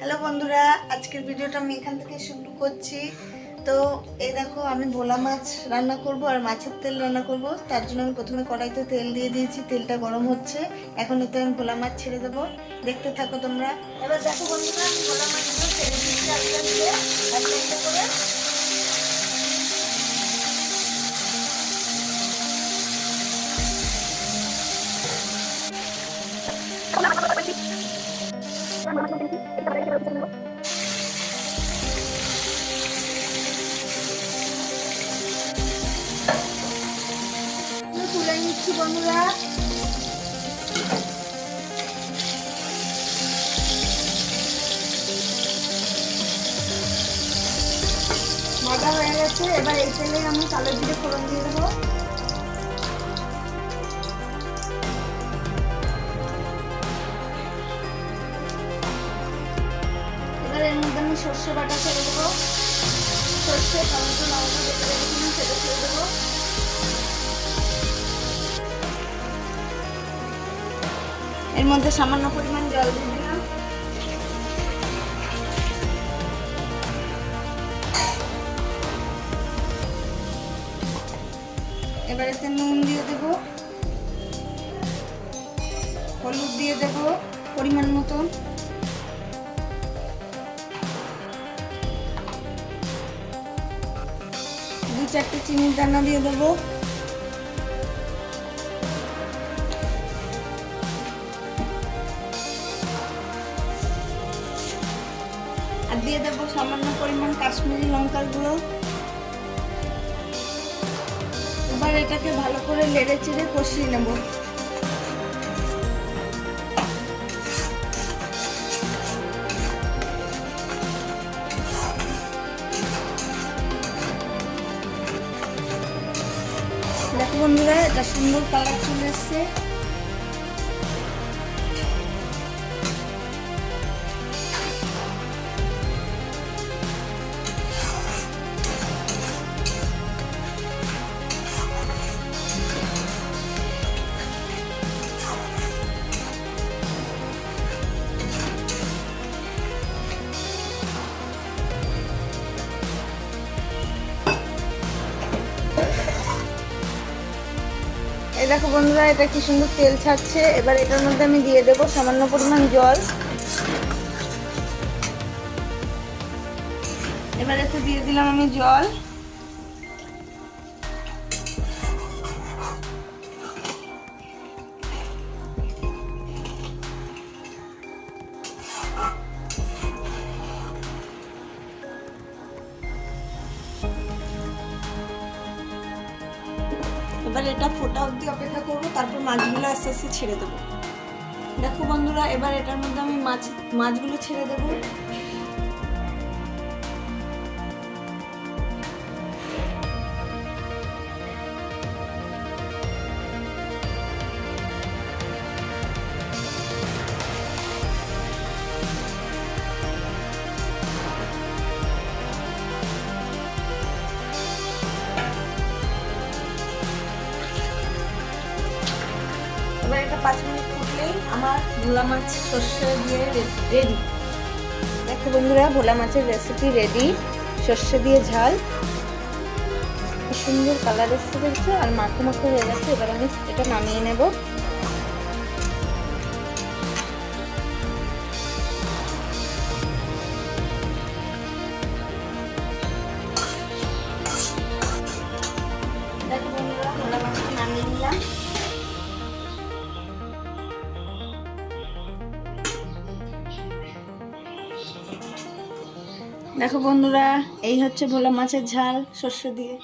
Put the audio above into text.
Hello বন্ধুরা, আজকের ভিডিওটা আমি এখান থেকে শুরু করছি। তো এই দেখো, আমি ভোলা মাছ রান্না করব আর মাছের তেল রান্না করব। তার জন্য আমি প্রথমে কড়াইতে তেল দিয়ে দিয়েছি, তেলটা গরম হচ্ছে। এখন এতে আমি ভোলা মাছ ছেড়ে দেবো। দেখতে থাকো তোমরা। এবার দেখো বন্ধুরা, আমি ভোলা মাছগুলো ছেড়ে দিচ্ছি আস্তে। আস্তে আস্তে করে। তুলে ভাজা হয়ে গেছে এবার এই তেলে আমি কালো জিরে ফোড়ন দিয়ে দেবো। সর্ষে বাটা ছেড়ে দেবো। সর্ষে টমেটো লঙ্কা বেটে রেখেছিলাম, সেটা ছেড়ে দেবো। এর মধ্যে সামান্য পরিমাণ জল দিয়ে এবার এতে নুন দিয়ে দেব। হলুদ দিয়ে দেব, পরিমাণ মতন। চারটে চিনির দানা দিয়ে দেবো। আর দিয়ে দেবো সামান্য পরিমাণ কাশ্মীরি লঙ্কার গুঁড়ো। এবার এটাকে ভালো করে লেড়ে চেড়ে কষিয়ে নেব। বন্ধুরা এটা সুন্দর কালার চলে এসছে। দেখো বন্ধুরা, এটা কি সুন্দর তেল ছাড়ছে। এবার এটার মধ্যে আমি দিয়ে দেবো সামান্য পরিমাণ জল। এবার এতে দিয়ে দিলাম আমি জল। এবার এটা ফোটা অবধি অপেক্ষা করব, তারপর মাছগুলো আস্তে আস্তে ছেড়ে দেবো। দেখো বন্ধুরা, এবার এটার মধ্যে আমি মাছ, মাছগুলো ছেড়ে দেবো। এটা পাঁচ মিনিট ফুটলেই আমার ভোলা মাছ সর্ষে দিয়ে রেডি দেখো বন্ধুরা, ভোলা মাছের রেসিপি রেডি সর্ষে দিয়ে ঝাল। সুন্দর কালার এসছে দেখছ? আর মাখো মাখো হয়ে গেছে। এবার আমি এটা নামিয়ে নেব। দেখো বন্ধুরা এই হচ্ছে ভোলা মাছের ঝাল শস্য দিয়ে।